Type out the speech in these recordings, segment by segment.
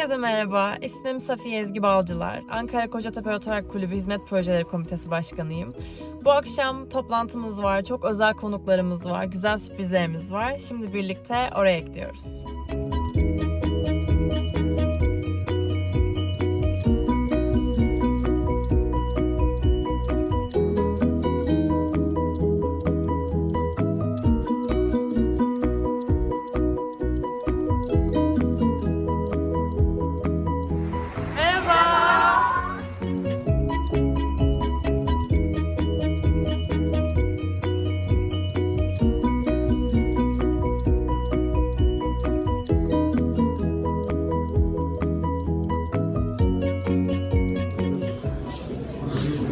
Herkese merhaba. İsmim Safiye Ezgi Balcılar. Ankara Kocatepe Otorak Kulübü Hizmet Projeleri Komitesi Başkanıyım. Bu akşam toplantımız var, çok özel konuklarımız var, güzel sürprizlerimiz var. Şimdi birlikte oraya gidiyoruz.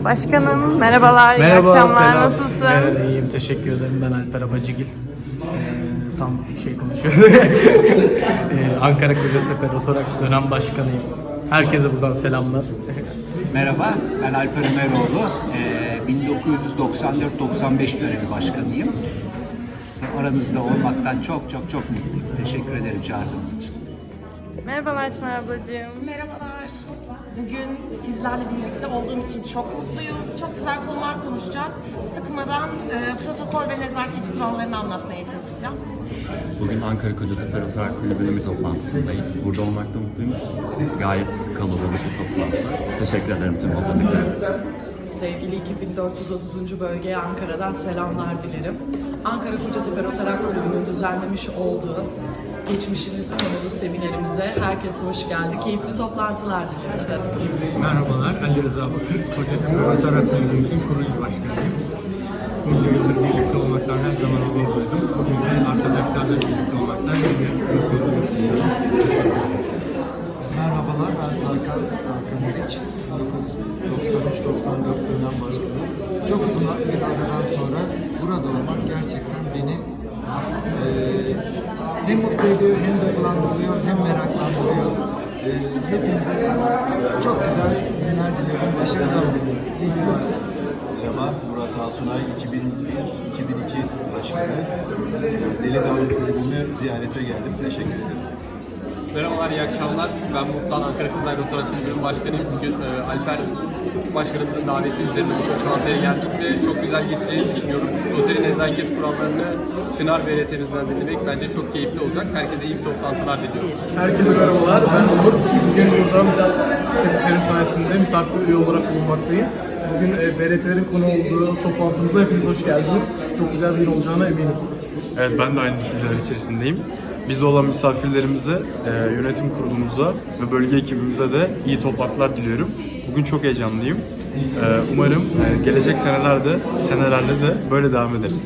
Başkanım merhabalar, iyi Merhaba, akşamlar, selam. nasılsın? Ee, iyiyim, teşekkür ederim. Ben Alper Abacıgil. Ee, tam şey konuşuyor. ee, Ankara Kocatepe Rotorak dönem başkanıyım. Herkese buradan selamlar. Merhaba, ben Alper Ömeroğlu. Ee, 1994-95 dönemi başkanıyım. Aranızda olmaktan çok çok çok mutluyum. Teşekkür ederim çağırdığınız için. Merhabalar Çınar ablacığım. Merhabalar. Bugün sizlerle birlikte olduğum için çok mutluyum. Çok güzel konular konuşacağız. Sıkmadan e, protokol ve nezaket kurallarını anlatmaya çalışacağım. Bugün Ankara Kocatepe Oturak Kulübü'nün bir toplantısındayız. Burada olmakta mutluyum. Gayet kalabalık bir toplantı. Teşekkür ederim tüm hazırlıklarınız için. Sevgili 2430. bölgeye Ankara'dan selamlar dilerim. Ankara Kocatepe Rotarak Kulübü'nün düzenlemiş olduğu geçmişimiz konulu seminerimize herkes hoş geldi. Keyifli toplantılar diliyorum. Merhabalar, Ali Rıza Bakır. Kocatepe Rotorak Kulübümüzün kurucu başkanıyım. Bunca yıldır birlikte olmaktan her zaman onur duydum. Bugün de arkadaşlarla birlikte olmaktan yine mutluyum. Merhabalar, ben Tarkan, Tarkan Eriç. 1993-94 dönem başkanı. Çok uzun bir aradan sonra burada olmak gerçekten beni eee hem mutlu ediyor, hem duygulandırıyor, hem meraklandırıyor. Eee hepinize çok güzel günler diliyorum, başarılar diliyorum. İyi varsınız. Merhaba, Murat Altunay 2001-2002 başkanı. Delikanlı Kulübü'nü ziyarete geldim. Teşekkür ederim. Merhabalar, iyi akşamlar. Ben Mutlan Ankara Kızlar Rotarak Kulübü'nün başkanıyım. Bugün e, Alper Başkanımızın daveti üzerine bu toplantıya geldik ve çok güzel geçeceğini düşünüyorum. Rotary nezaket kurallarını Çınar BRT'mizden dinlemek bence çok keyifli olacak. Herkese iyi bir toplantılar diliyorum. Herkese merhabalar, ben Umut. Bugün burada Mithat Sekreterim sayesinde misafir üye olarak bulunmaktayım. Bugün e, BRT'lerin konu olduğu toplantımıza hepiniz hoş geldiniz. Çok güzel bir gün olacağına eminim. Evet ben de aynı düşünceler içerisindeyim. Bizde olan misafirlerimize, e, yönetim kurulumuza ve bölge ekibimize de iyi toplantılar diliyorum. Bugün çok heyecanlıyım. E, umarım e, gelecek senelerde, senelerde de böyle devam ederiz.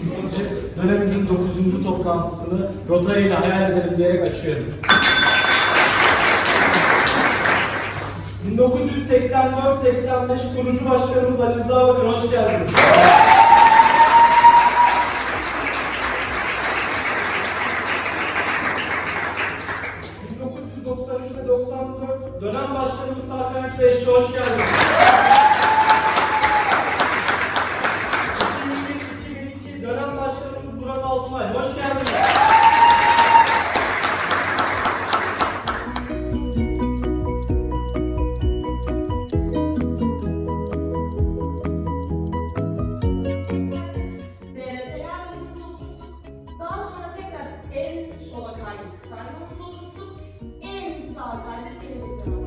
Dönemimizin 9. toplantısını Rotary ile hayal edelim diyerek açıyorum. 1984-85 kurucu başkanımız Ali Rıza Bakır hoş geldiniz. Yolumuzu oturttuk. En sağa kaydık. ileri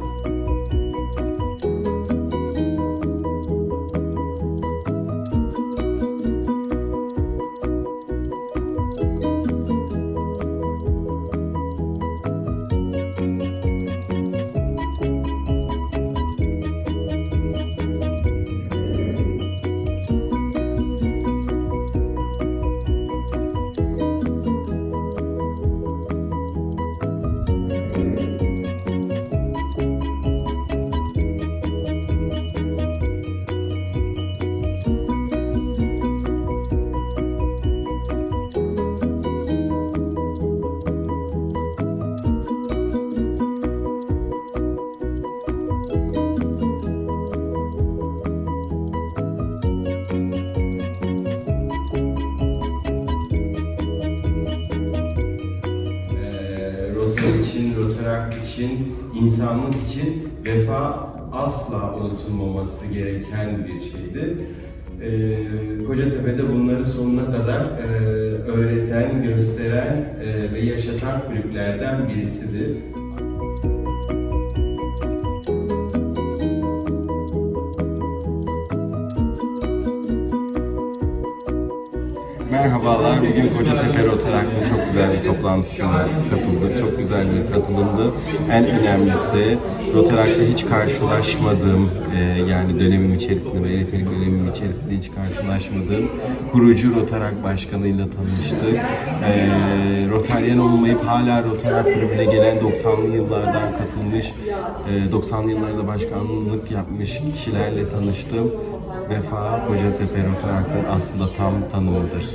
Rotarak için, insanlık için vefa asla unutulmaması gereken bir şeydi. Ee, Kocatepe'de bunları sonuna kadar e, öğreten, gösteren e, ve yaşatan kulüplerden birisidir. Merhabalar, bugün Kocatepe Rotarak'ta çok güzel bir toplantısına katıldık. Çok güzel bir katılımdı. En önemlisi Rotarak'ta hiç karşılaşmadığım, e, yani dönemim içerisinde elektrik dönemim içerisinde hiç karşılaşmadığım kurucu Rotarak Başkanı'yla tanıştık. E, Rotaryen olmayıp hala Rotarak kulübüne gelen 90'lı yıllardan katılmış, e, 90'lı yıllarda başkanlık yapmış kişilerle tanıştım. Vefa Kocatepe Rotar'da aslında tam tanımıdır.